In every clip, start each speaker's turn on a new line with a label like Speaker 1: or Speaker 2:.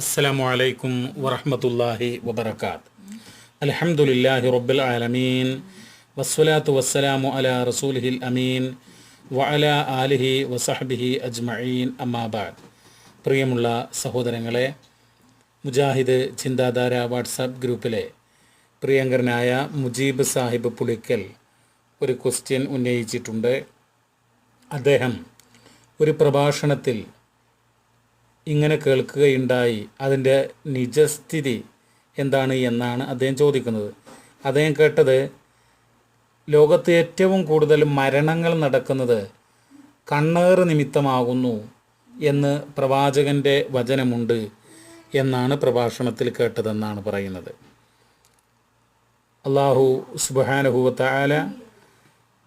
Speaker 1: അസ്സലാമു അലൈക്കും വറഹമത്തല്ലാഹി വബർക്കാത്ത് അലഹമുല്ലാഹി റബ്ബിൽ ആലമീൻ. വസ്വലാത്തു വസ്സലാമു അല റസൂൽഹിൽ അമീൻ. വഅല ആലിഹി വസഹബിഹി അജ്മഈൻ. അമ്മാബാദ് പ്രിയമുള്ള സഹോദരങ്ങളെ മുജാഹിദ് ചിന്താധാര വാട്സാപ്പ് ഗ്രൂപ്പിലെ പ്രിയങ്കരനായ മുജീബ് സാഹിബ് പുളിക്കൽ ഒരു ക്വസ്റ്റ്യൻ ഉന്നയിച്ചിട്ടുണ്ട്. അദ്ദേഹം ഒരു പ്രഭാഷണത്തിൽ ഇങ്ങനെ കേൾക്കുകയുണ്ടായി. അതിന്റെ നിജസ്ഥിതി എന്താണ് എന്നാണ് അദ്ദേഹം ചോദിക്കുന്നത്. അദ്ദേഹം കേട്ടത് ലോകത്ത് ഏറ്റവും കൂടുതൽ മരണങ്ങൾ നടക്കുന്നത് കണ്ണേറ് നിമിത്തമാകുന്നു എന്ന് പ്രവാചകന്റെ വചനമുണ്ട് എന്നാണ് പ്രഭാഷണത്തിൽ കേട്ടതെന്നാണ് പറയുന്നത്. അള്ളാഹു സുബാനുഭൂവത്തായ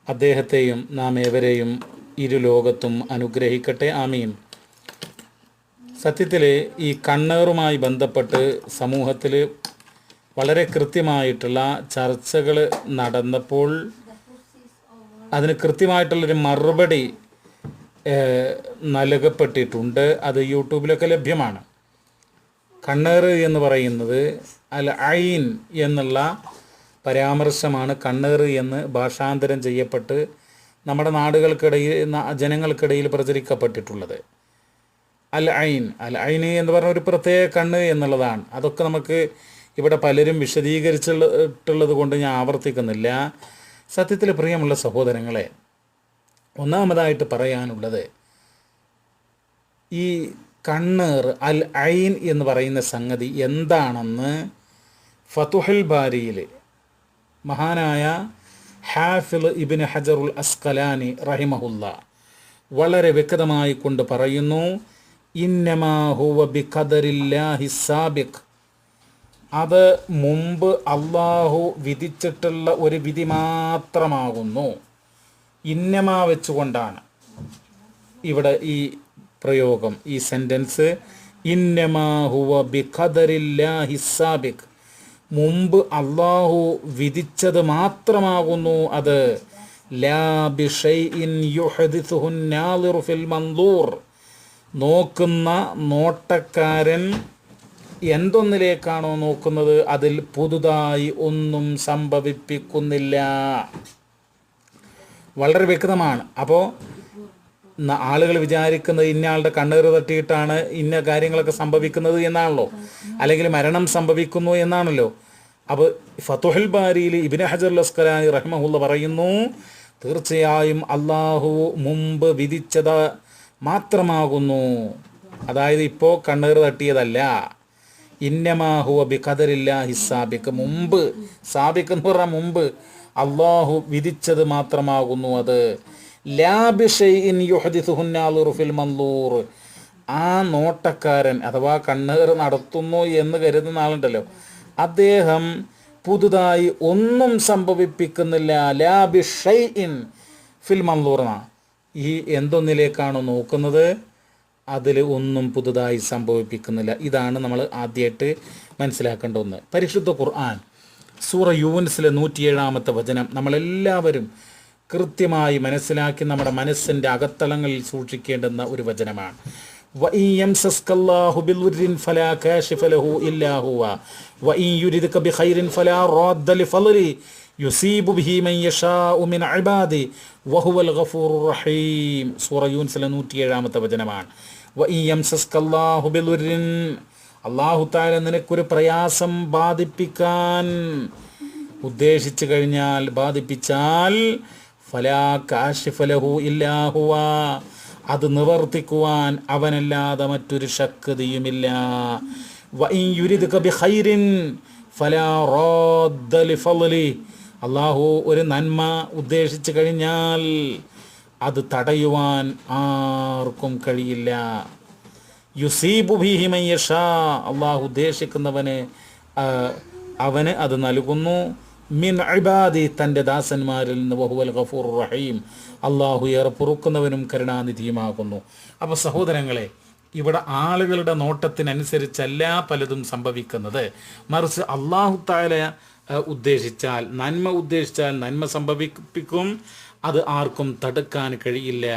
Speaker 1: അദ്ദേഹത്തെയും നാം ഏവരെയും ഇരു ലോകത്തും അനുഗ്രഹിക്കട്ടെ. ആമീൻ. സത്യത്തിൽ ഈ കണ്ണേറുമായി ബന്ധപ്പെട്ട് സമൂഹത്തിൽ വളരെ കൃത്യമായിട്ടുള്ള ചർച്ചകൾ നടന്നപ്പോൾ അതിന് കൃത്യമായിട്ടുള്ളൊരു മറുപടി നൽകപ്പെട്ടിട്ടുണ്ട്. അത് യൂട്യൂബിലൊക്കെ ലഭ്യമാണ്. കണ്ണേറ് എന്ന് പറയുന്നത് അൽ ഐൻ എന്നുള്ള പരാമർശമാണ്. കണ്ണേറ് എന്ന് ഭാഷാന്തരം ചെയ്യപ്പെട്ട് നമ്മുടെ നാടുകൾക്കിടയിൽ ജനങ്ങൾക്കിടയിൽ പ്രചരിക്കപ്പെട്ടിട്ടുള്ളത്. അൽ ഐൻ അൽ ഐന് എന്ന് പറഞ്ഞ ഒരു പ്രത്യേക കണ്ണ് എന്നുള്ളതാണ്. അതൊക്കെ നമുക്ക് ഇവിടെ പലരും വിശദീകരിച്ചിട്ടുള്ളത് കൊണ്ട് ഞാൻ ആവർത്തിക്കുന്നില്ല. സത്യത്തിൽ പ്രിയമുള്ള സഹോദരങ്ങളെ ഒന്നാമതായിട്ട് പറയാനുള്ളത് ഈ കണ്ണേർ അൽ ഐൻ എന്ന് പറയുന്ന സംഗതി എന്താണെന്ന് ഫതുഹൽ ബാരിയിൽ മഹാനായ ഹാഫിൽ ഇബിൻ ഹജറുൽ അസ്കലാനി റഹിമഹുല്ല വളരെ വ്യക്തമായി കൊണ്ട് പറയുന്നു. സാബിഖ്. അത് മുമ്പ് അള്ളാഹു വിധിച്ചിട്ടുള്ള ഒരു വിധി മാത്രമാകുന്നു. ഇന്നമാ വെച്ചുകൊണ്ടാണ് ഇവിടെ ഈ പ്രയോഗം ഈ സെന്റൻസ് ഇന്നമാ ഹുവ ബി ഖദറില്ലാഹി സാബിഖ്. മുമ്പ് അള്ളാഹു വിധിച്ചത് മാത്രമാകുന്നു അത്. ലാ ബിഷൈഇൻ യുഹദിസുഹു നാളിറു ഫിൽ മൻദൂർ. നോക്കുന്ന നോട്ടക്കാരൻ എന്തൊന്നിലേക്കാണോ നോക്കുന്നത്? അതിൽ പുതുതായി ഒന്നും സംഭവിപ്പിക്കുന്നില്ല. വളരെ വ്യക്തമാണ്. അപ്പോൾ ആളുകൾ വിചാരിക്കുന്നത് ഇന്ന ആളുടെ കണ്ണേറ് തട്ടിയിട്ടാണ് ഇന്ന കാര്യങ്ങളൊക്കെ സംഭവിക്കുന്നത് എന്നാണല്ലോ. അല്ലെങ്കിൽ മരണം സംഭവിക്കുന്നു എന്നാണല്ലോ. അപ്പോൾ ഫതുഹൽ ബാരിയിൽ ഇബിന് ഹജർ ലസ്കലാനി റഹ്മഹുല്ല പറയുന്നു തീർച്ചയായും അള്ളാഹു മുമ്പ് വിധിച്ചത് മാത്രമാകുന്നു. അതായത് ഇപ്പോൾ കണ്ണേറ് തട്ടിയതല്ല. ഇന്നമാഹുവ ബി ഖദറില്ലാഹി സാബിക്ക് മുമ്പ് സാബിക്ക് എന്ന് പറഞ്ഞാൽ മുമ്പ്. അള്ളാഹു വിധിച്ചത് മാത്രമാകുന്നു അത്. ആ നോട്ടക്കാരൻ അഥവാ കണ്ണേർ നടത്തുന്നു എന്ന് കരുതുന്ന ആളുണ്ടല്ലോ. അദ്ദേഹം പുതുതായി ഒന്നും സംഭവിപ്പിക്കുന്നില്ല. ലാബിഷൈഇൻ ഫിൽ മൻലൂർന ഈ എന്തൊന്നിലേക്കാണോ നോക്കുന്നത് അതിൽ ഒന്നും പുതുതായി സംഭവിപ്പിക്കുന്നില്ല. ഇതാണ് നമ്മൾ ആദ്യമായിട്ട് മനസ്സിലാക്കേണ്ട ഒന്ന്. പരിശുദ്ധ ഖുർആൻ സൂറ യൂൻസിലെ നൂറ്റിയേഴാമത്തെ വചനം. നമ്മളെല്ലാവരും കൃത്യമായി മനസ്സിലാക്കി നമ്മുടെ മനസ്സിന്റെ അകത്തലങ്ങളിൽ സൂക്ഷിക്കേണ്ടുന്ന ഒരു വചനമാണ്. ഫലാ യുസീബു മിൻ റഹീം. സൂറ യൂൻസിലെ നൂറ്റിയേഴാമത്തെ വചനമാണ്. അള്ളാഹുത്താല നിനക്കൊരു പ്രയാസം ബാധിപ്പിക്കാൻ ഉദ്ദേശിച്ചു കഴിഞ്ഞാൽ ബാധിപ്പിച്ചാൽ ഫലാ കാശിഫലഹു ഇല്ലാഹുവ അത് നിവർത്തിക്കുവാൻ അവനല്ലാതെ മറ്റൊരു ശക്തിയുമില്ല. വൈ യുരിദ് കബി ഹൈരിൻ ഫലാ റോദ്ദലി ഫലി അള്ളാഹു ഒരു നന്മ ഉദ്ദേശിച്ചു കഴിഞ്ഞാൽ അത് തടയുവാൻ ആർക്കും കഴിയില്ല. യുസീബു ബിഹി മൻ യഷാ. അള്ളാഹു ഉദ്ദേശിക്കുന്നവന് അവന് അത് നൽകുന്നു. മിൻ ഇബാദി തന്റെ ദാസന്മാരിൽ നിന്ന് ബഹുബൽ ഗഫൂർ റഹീം. അള്ളാഹു ഏറെ പൊറുക്കുന്നവനും കരുണാനിധിയുമാകുന്നു. അപ്പോൾ സഹോദരങ്ങളെ ഇവിടെ ആളുകളുടെ നോട്ടത്തിനനുസരിച്ചല്ല പലതും സംഭവിക്കുന്നത്. മറിച്ച് അള്ളാഹു താല ഉദ്ദേശിച്ചാൽ നന്മ ഉദ്ദേശിച്ചാൽ നന്മ സംഭവിപ്പിക്കും അത് ആർക്കും തടുക്കാൻ കഴിയില്ല.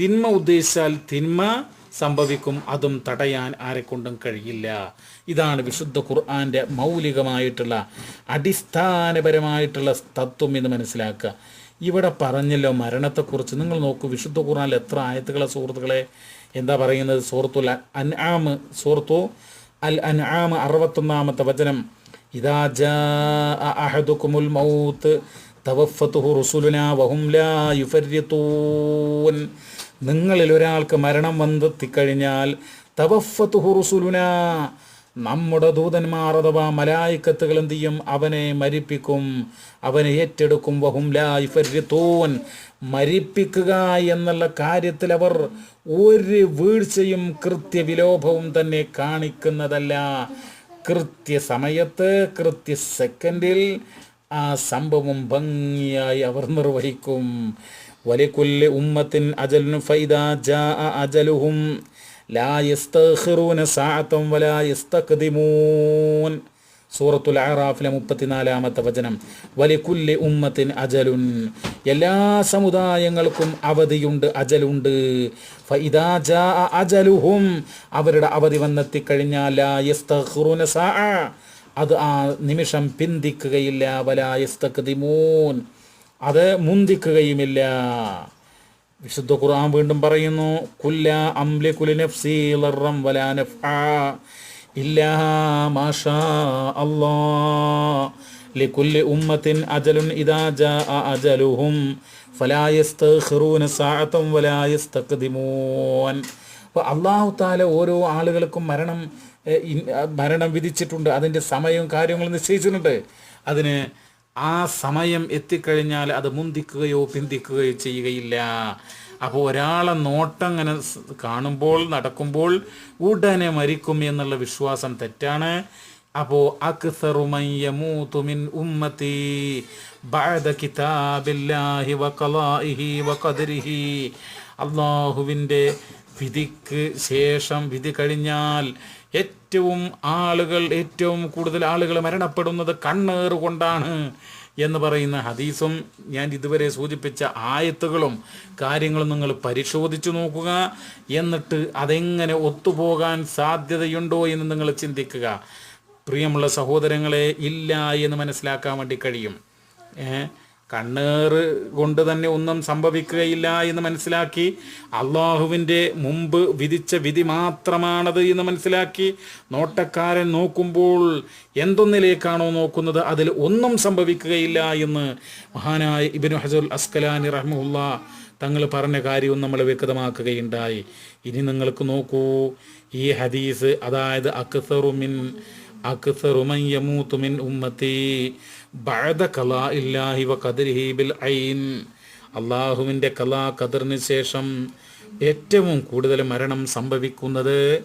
Speaker 1: തിന്മ ഉദ്ദേശിച്ചാൽ തിന്മ സംഭവിക്കും അതും തടയാൻ ആരെക്കൊണ്ടും കഴിയില്ല. ഇതാണ് വിശുദ്ധ ഖുർആാന്റെ മൗലികമായിട്ടുള്ള അടിസ്ഥാനപരമായിട്ടുള്ള തത്വം എന്ന് മനസ്സിലാക്കുക. ഇവിടെ പറഞ്ഞല്ലോ മരണത്തെക്കുറിച്ച്. നിങ്ങൾ നോക്കൂ വിശുദ്ധ ഖുർആനിൽ എത്ര ആയത്തുകളെ സുഹൃത്തുക്കളെ? എന്താ പറയുന്നത്? സൂറത്തുൽ അൻആം സുഹൃത്തു അൽ അൻആം അറുപത്തൊന്നാമത്തെ വചനം. മൗത്ത് വഹും ലാ നിങ്ങളിൽ ഒരാൾക്ക് മരണം വന്നെത്തിക്കഴിഞ്ഞാൽ തവഫത്തുഹു നമ്മുടെ ദൂതന്മാർ അഥവാ മലായിക്കത്തുകൾ എന്ത് ചെയ്യും? അവനെ മരിപ്പിക്കും. അവനെ ഏറ്റെടുക്കും. വഹും ലായിഫര്യത്തോൻ മരിപ്പിക്കുക എന്നുള്ള കാര്യത്തിൽ അവർ ഒരു വീഴ്ചയും കൃത്യവിലോഭവും തന്നെ കാണിക്കുന്നതല്ല. കൃത്യസമയത്ത് കൃത്യ സെക്കൻഡിൽ ആ സംഭവം ഭംഗിയായി അവർ നിർവഹിക്കും. വലിക്കുല്ല് ഉമ്മത്തിൻ അജലിനു ഫൈദ ജാ അജലുഹും ലാ യസ്തഖിറൂന സാഅത്തം വലാ സൂറത്തുൽ ആറാഫിലെ മുപ്പത്തിനാലാമത്തെ വചനം വലിക്കുല്ലി ഉമ്മത്തിൻ അജലുൻ. എല്ലാ സമുദായങ്ങൾക്കും അവധിയുണ്ട് അജലുണ്ട്. അജലുഹും അവരുടെ അവധി വന്നെത്തിക്കഴിഞ്ഞാൽ അത് ആ നിമിഷം പിന്തിക്കുകയില്ല വലാ യസ്തഖ്ദിമൂൻ. അത് മുന്തിക്കുകയുമില്ല. വിശുദ്ധ ഖുർആൻ വീണ്ടും പറയുന്നു കുല്ല അംലി കുലി നഫ്സി വലാ നഫ്ആ. ഇല്ലാ മാഷാ അള്ളാ ലികുല്ലി ഉമ്മത്തിൻ അജലുൻ ഇദാ ജാഅ അജലുഹും ഫലാ യസ്തഖിറൂന സഅതൻ വലാ യസ്തഖ്ദിമൂൻ. അപ്പോൾ അള്ളാഹു താല ഓരോ ആളുകൾക്കും മരണം ഭരണം വിധിച്ചിട്ടുണ്ട്. അതിന്റെ സമയവും കാര്യങ്ങളും നിശ്ചയിച്ചിട്ടുണ്ട്. അതിന് ആ സമയം എത്തിക്കഴിഞ്ഞാൽ അത് മുന്തിക്കുകയോ പിന്തിക്കുകയോ ചെയ്യുകയില്ല. അപ്പോൾ ഒരാളെ നോട്ടം അങ്ങനെ കാണുമ്പോൾ നടക്കുമ്പോൾ ഉടനെ മരിക്കും എന്നുള്ള വിശ്വാസം തെറ്റാണ്. അപ്പോൾ അക്സറുമയ്യമൂത്തുമിൻ ഉമ്മത്തി ബാദ കിതാബില്ലാഹി വക്കലാഹി വഖദരിഹി അള്ളാഹുവിന്റെ വിധിക്ക് ശേഷം വിധി കഴിഞ്ഞാൽ ഏറ്റവും ആളുകൾ ഏറ്റവും കൂടുതൽ ആളുകൾ മരണപ്പെടുന്നത് കണ്ണേറ് കൊണ്ടാണ് എന്ന് പറയുന്ന ഹദീസും ഞാൻ ഇതുവരെ സൂചിപ്പിച്ച ആയത്തുകളും കാര്യങ്ങളും നിങ്ങൾ പരിശോധിച്ചു നോക്കുക എന്നിട്ട് അതെങ്ങനെ ഒത്തുപോകാൻ സാധ്യതയുണ്ടോ എന്ന് നിങ്ങൾ ചിന്തിക്കുക. പ്രിയമുള്ള സഹോദരങ്ങളെ ഇല്ല എന്ന് മനസ്സിലാക്കാൻ വേണ്ടി കഴിയും. ഏ കണ്ണേറ് കൊണ്ട് തന്നെ ഒന്നും സംഭവിക്കുകയില്ല എന്ന് മനസ്സിലാക്കി അള്ളാഹുവിന്റെ മുമ്പ് വിധിച്ച വിധി മാത്രമാണത് എന്ന് മനസ്സിലാക്കി നോട്ടക്കാരൻ നോക്കുമ്പോൾ എന്തൊന്നിലേക്കാണോ നോക്കുന്നത് അതിൽ ഒന്നും സംഭവിക്കുകയില്ല എന്ന് മഹാനായ ഇബിനു ഹജുൽ അസ്കലാനി റഹ്മുല്ല തങ്ങൾ പറഞ്ഞ കാര്യവും നമ്മൾ വ്യക്തമാക്കുകയുണ്ടായി. ഇനി നിങ്ങൾക്ക് നോക്കൂ ഈ ഹദീസ് അതായത് അക്സറുമിൻ അള്ളാഹുവിന്റെ കലാ ഖദറിന് ശേഷം ഏറ്റവും കൂടുതൽ മരണം സംഭവിക്കുന്നത്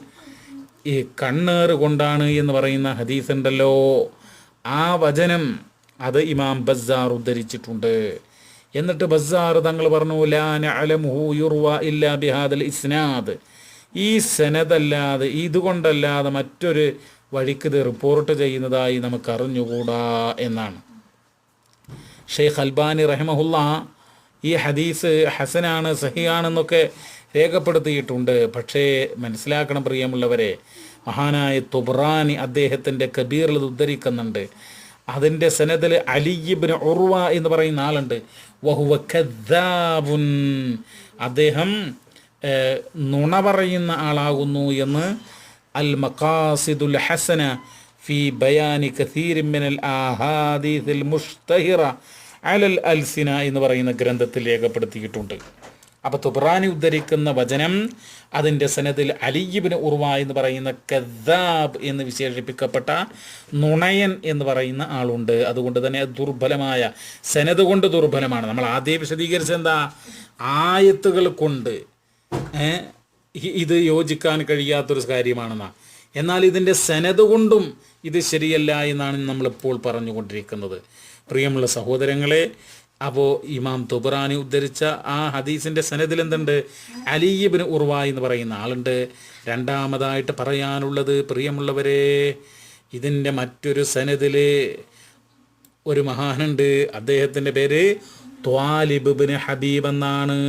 Speaker 1: ഈ കണ്ണേറ് കൊണ്ടാണ് എന്ന് പറയുന്ന ഹദീസ് ഉണ്ടല്ലോ ആ വചനം അത് ഇമാം ബസാർ ഉദ്ധരിച്ചിട്ടുണ്ട്. എന്നിട്ട് ബസാർ തങ്ങൾ പറഞ്ഞു ഇല്ലാ ബിഹാദൽ ഇസ്നാദ്. ഈ സനദല്ലാതെ ഇതുകൊണ്ടല്ലാതെ മറ്റൊരു വഴിക്ക് ഇത് റിപ്പോർട്ട് ചെയ്യുന്നതായി നമുക്ക് അറിഞ്ഞുകൂടാ എന്നാണ്. ഷെയ്ഖ് അൽബാനി റഹ്മഹുല്ല ഈ ഹദീസ് ഹസനാണ് സഹിയാണെന്നൊക്കെ രേഖപ്പെടുത്തിയിട്ടുണ്ട്. പക്ഷേ മനസ്സിലാക്കണം പ്രിയമുള്ളവരെ മഹാനായ തുബ്രാനി അദ്ദേഹത്തിന്റെ കബീറിൽ ഉദ്ധരിക്കുന്നുണ്ട്. അതിന്റെ സനതിൽ അലിയിബിന് ഉർവ എന്ന് പറയുന്ന ആളുണ്ട്. വഹുവ ഖദ്ദാബുൻ അദ്ദേഹം നുണ പറയുന്ന ആളാകുന്നു എന്ന് അൽ മഖാസിദുൽ ഹസന ഫി ബയാനി കസീരി മിനൽ ആഹാദീസിൽ മുഷ്തഹിറ അലൽ അൽസിന എന്ന് പറയുന്ന ഗ്രന്ഥത്തിൽ രേഖപ്പെടുത്തിയിട്ടുണ്ട്. അപ്പോൾ തുബ്രാനി ഉദ്ധരിക്കുന്ന വചനം അതിന്റെ സനദിൽ അലിയിബിന് ഉർവ എന്ന് പറയുന്ന കദാബ് എന്ന് വിശേഷിപ്പിക്കപ്പെട്ട നുണയൻ എന്ന് പറയുന്ന ആളുണ്ട്. അതുകൊണ്ട് തന്നെ ദുർബലമായ സനത് കൊണ്ട് ദുർബലമാണ്. നമ്മൾ ആദ്യം വിശദീകരിച്ചത് എന്താ? ആയത്തുകൾ കൊണ്ട് ഇത് യോജിക്കാൻ കഴിയാത്തൊരു കാര്യമാണെന്നാണ് എന്നാൽ ഇതിന്റെ സനത് കൊണ്ടും ഇത് ശരിയല്ല എന്നാണ് നമ്മളിപ്പോൾ പറഞ്ഞുകൊണ്ടിരിക്കുന്നത്. പ്രിയമുള്ള സഹോദരങ്ങളെ അപ്പോൾ ഇമാം തുബറാനി ഉദ്ധരിച്ച ആ ഹദീസിന്റെ സനദിൽ എന്തുണ്ട്? അലീബിന് ഉർവ എന്ന് പറയുന്ന ആളുണ്ട്. രണ്ടാമതായിട്ട് പറയാനുള്ളത് പ്രിയമുള്ളവരെ ഇതിന്റെ മറ്റൊരു സനദിൽ ഒരു മഹാനുണ്ട്. അദ്ദേഹത്തിന്റെ പേര് ത്വാലിബിന് ഹബീബ് എന്നാണ്.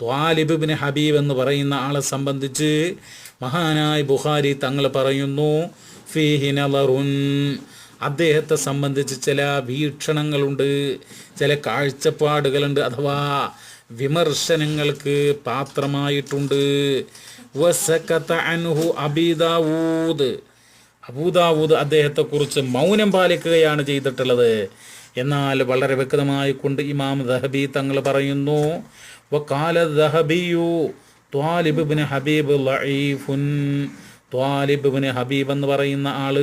Speaker 1: ത്വാലിബ് ബിൻ ഹബീബ് എന്ന് പറയുന്ന ആളെ സംബന്ധിച്ച് മഹാനായ ബുഹാരി തങ്ങൾ പറയുന്നു ഫീഹി നളറുൻ അദ്ദേഹത്തെ സംബന്ധിച്ച് ചില വീക്ഷണങ്ങളുണ്ട് ചില കാഴ്ചപ്പാടുകളുണ്ട് അഥവാ വിമർശനങ്ങൾക്ക് പാത്രമായിട്ടുണ്ട്. അൻഹു അബിദാവൂദ് അബൂദാവൂദ് അദ്ദേഹത്തെക്കുറിച്ച് മൗനം പാലിക്കുകയാണ് ചെയ്തിട്ടുള്ളത്. എന്നാൽ വളരെ വ്യക്തമായി കൊണ്ട് ഇമാം ദഹബി തങ്ങൾ പറയുന്നു ത്വാലിബ് ഹബീബ് ലഈഫുൻ ത്വാലിബ് ഹബീബ് എന്ന് പറയുന്ന ആൾ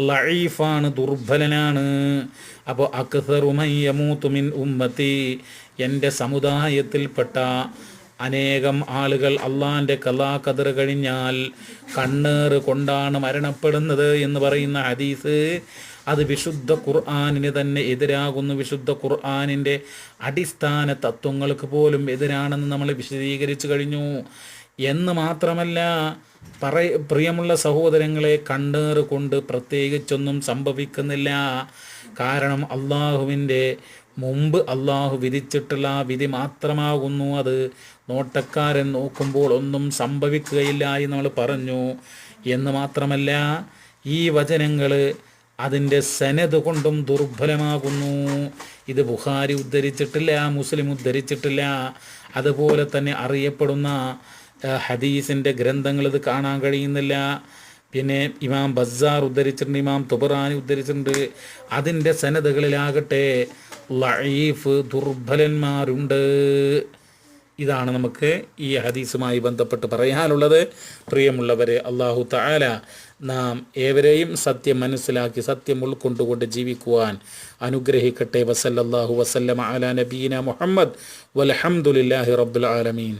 Speaker 1: ലഈഫാണ് ദുർബലനാണ്. അപ്പോൾ അക്സറുമയ്യമൂത്തുമിൻ ഉമ്മത്തി എന്റെ സമുദായത്തിൽപ്പെട്ട അനേകം ആളുകൾ അള്ളാന്റെ കലാ കതിർ കഴിഞ്ഞാൽ കണ്ണേറ് കൊണ്ടാണ് മരണപ്പെടുന്നത് എന്ന് പറയുന്ന ഹദീസ്. അത് വിശുദ്ധ ഖുർആാനിന് തന്നെ എതിരാകുന്നു. വിശുദ്ധ ഖുർആാനിന്റെ അടിസ്ഥാന തത്വങ്ങൾക്ക് പോലും എതിരാണെന്ന് നമ്മൾ വിശദീകരിച്ചു കഴിഞ്ഞു. എന്ന് മാത്രമല്ല പറ പ്രിയമുള്ള സഹോദരങ്ങളെ കണ്ണേറ് കൊണ്ട് പ്രത്യേകിച്ചൊന്നും സംഭവിക്കുന്നില്ല. കാരണം അള്ളാഹുവിന്റെ മുമ്പ് അള്ളാഹു വിധിച്ചിട്ടുള്ള ആ വിധി മാത്രമാകുന്നു അത്. നോട്ടക്കാരൻ നോക്കുമ്പോൾ ഒന്നും സംഭവിക്കുകയില്ല എന്ന് നമ്മൾ പറഞ്ഞു. എന്ന് മാത്രമല്ല ഈ വചനങ്ങൾ അതിന്റെ സനത് കൊണ്ടും ദുർബലമാകുന്നു. ഇത് ബുഹാരി ഉദ്ധരിച്ചിട്ടില്ല മുസ്ലിം ഉദ്ധരിച്ചിട്ടില്ല. അതുപോലെ തന്നെ അറിയപ്പെടുന്ന ഹദീസിന്റെ ഗ്രന്ഥങ്ങൾ ഇത് കാണാൻ കഴിയുന്നില്ല. പിന്നെ ഇമാം ബസാർ ഉദ്ധരിച്ചിട്ടുണ്ട് ഇമാം തുബറാനി ഉദ്ധരിച്ചിട്ടുണ്ട്. അതിന്റെ സനതകളിലാകട്ടെ ലൈഫ് ദുർബലന്മാരുണ്ട്. ഇതാണ് നമുക്ക് ഈ ഹദീസുമായി ബന്ധപ്പെട്ട് പറയാനുള്ളത്. പ്രിയമുള്ളവരെ അള്ളാഹു താല നാം ഏവരെയും സത്യം മനസ്സിലാക്കി സത്യം ഉൾക്കൊണ്ടുകൊണ്ട് ജീവിക്കുവാൻ അനുഗ്രഹിക്കട്ടെ. വസല്ലാഹു വസല്ലമ അല നബീന മുഹമ്മദ്. വലഹമുല്ലാഹി റബ്ബുൽ ആലമീൻ.